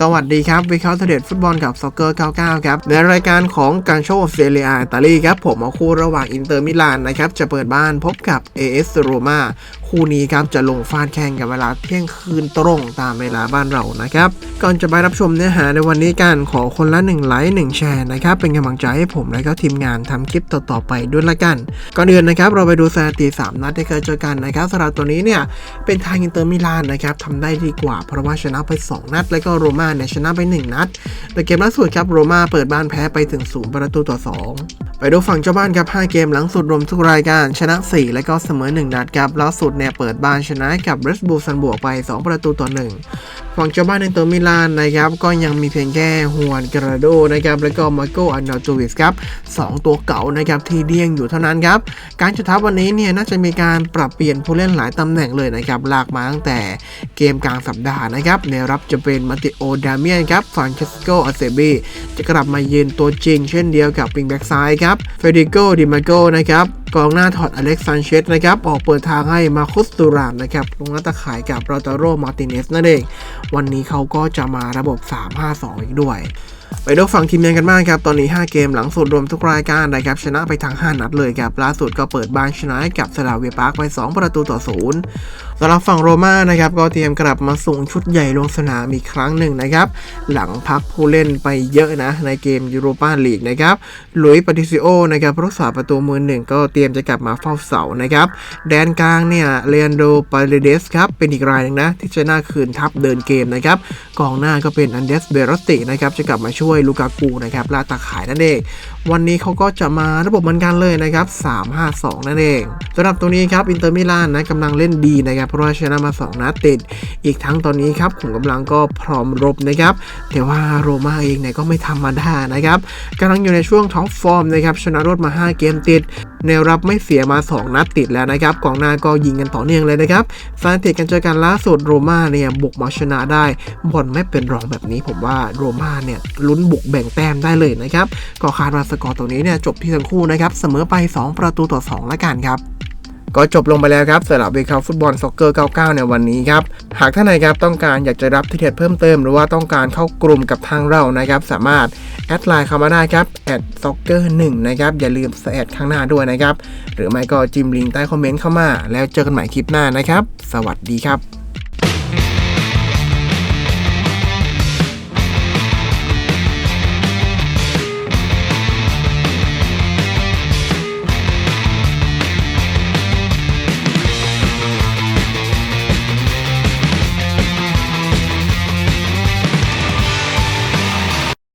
สวัสดีครับ วิเคราะห์เทรดฟุตบอลกับซ็อกเกอร์99 ครับ ในรายการของการโชว์เซเรียอิตาลีครับ ผมเอาคู่ระหว่างอินเตอร์มิลานนะครับ จะเปิดบ้านพบกับ AS โรมา คู่นี้ครับจะลงฟาดแข่งกับเวลาเที่ยงคืนตรงตามเวลาบ้านเรานะครับ ก่อนจะไปรับชมเนื้อหาในวันนี้กันขอคนละ1ไลค์1แชร์นะครับเป็นกำลังใจให้ผมและก็ทีมงานทำคลิปต่อๆไปด้วยละกัน ก่อนอื่นนะครับเราไปดูสถิติ3นัดที่เคยเจอกันนะครับสำหรับตัวนี้เนี่ยเป็นทางอินเตอร์มิลานนะครับทำได้ดีกว่า เพราะว่าชนะไป 2 นัด แล้วก็โรม่าเนี่ยชนะไป 1 นัดแต่เกมล่าสุดครับโรม่าเปิดบ้านแพ้ไปถึง0ประตูต่อ 2 ไปดูฝั่งเจ้าบ้านครับ5เกมหลังสุดรวมทุกรายการชนะ 4 และก็เสมอ 1 นัดครับล่าสุดเนี่ยเปิดบ้านชนะกับเรสบูซันบวกไป 2 ประตูต่อ1ฝั่งเจ้าบ้านในตอร์มิลานนะครับ ก็ยังมีเพียงแค่ฮวนกราโดนะครับแล้วก็มาโกอันดอจูวิสครับสองตัวเก่านะครับที่เดี้ยงอยู่เท่านั้นครับ การจุดทับวันนี้เนี่ยน่าจะมีการปรับเปลี่ยนผู้เล่นหลายตำแหน่งเลยนะครับลากมาตั้งแต่เกมกลางสัปดาห์นะครับในรับจะเป็นมาติโอดาเมียนครับฟรานเชสโกอาเซบีจะกลับมายืนตัวจริง เช่นเดียวกับวิงแบ็กซ้ายครับเฟเดริโกดิมาโกนะครับ กองหน้าถอดอเล็กซานเชสนะครับออกเปิดทางให้มาคุสตูรามนะครับลงหน้าตะข่ายกับโรตาโรมาติเนสนั่นเอง วันนี้เขาก็จะมาระบบ 3-5-2 อีกด้วย ไปดูฝั่งทีมเยือนกันบ้างครับ ตอนนี้ 5 เกมหลังสุดรวมทุกรายการนะครับ ชนะไปทั้ง 5 นัดเลยครับ ล่าสุดก็เปิดบ้านชนะให้กับสลาเวียปาร์กไป 2 ประตูต่อ0สำหรับฝั่งโรม่านะครับ ก็เตรียมกลับมาส่งชุดใหญ่ลงสนามอีกครั้งหนึ่งนะครับ หลังพักผู้เล่นไปเยอะนะ ในเกมยูโรปาลีกนะครับ หลุยส์ปาติซิโอนะครับรักษาประตูมือหนึ่งก็เตรียมจะกลับมาเฝ้าเสานะครับ แดนกลางเนี่ยเลอันโดปาเลเดสครับ เป็นอีกรายหนึงนะที่จะน่าคืนทัพเดินเกมนะครับ กองหน้าก็เป็นอันเดสเบรอตตินะครับ จะกลับมาช่วยลูกากูนะครับลาตาขายนั่นเอง วันนี้เขาก็จะมาระบบเหมือนกันเลยนะครับ 3-5-2 นั่นเองสำหรับตัวนี้ครับอินเตอร์มิลานนะกำลังเล่นดีนะครับ เพราะว่าชนะมา 2นัดติด อีกทั้งตอนนี้ครับขุมกำลังก็พร้อมรบนะครับแต่ว่าโรม่าเองเนี่ยก็ไม่ธรรมดานะครับกำลังอยู่ในช่วงท็อปฟอร์มนะครับชนะรวดมา 5 เกมติด แนวรับไม่เสียมา 2 นัดติดแล้วนะครับกองหน้าก็ยิงกันต่อเนื่องเลยนะครับสถิติการเจอกันล่าสุดโรม่าเนี่ยบุกมาชนะได้บอลไม่เป็นรองแบบนี้ ผมว่าโรม่าเนี่ยลุ้นบุกแบ่งแต้มได้เลยนะครับก็คาดว่าสกอร์ตัวนี้เนี่ยจบที่ทั้งคู่นะครับเสมอไป 2 ประตูต่อ2และกันครับ ก็จบลงไปแล้วครับสำหรับวีคาฟุตบอลซ็อกเกอร์99 ในวันนี้ครับ หากท่านใดครับต้องการอยากจะรับทิเท็ดเพิ่มเติม หรือว่าต้องการเข้ากลุ่มกับทางเรานะครับ สามารถแอดไลน์เข้ามาได้ครับแอดซ็อกเกอร์หนะครับ อย่าลืมแอดข้างหน้าด้วยนะครับ หรือไม่ก็จิ้มลิงก์ใต้คอมเมนต์เข้ามา แล้วเจอกันใหม่คลิปหน้านะครับ สวัสดีครับ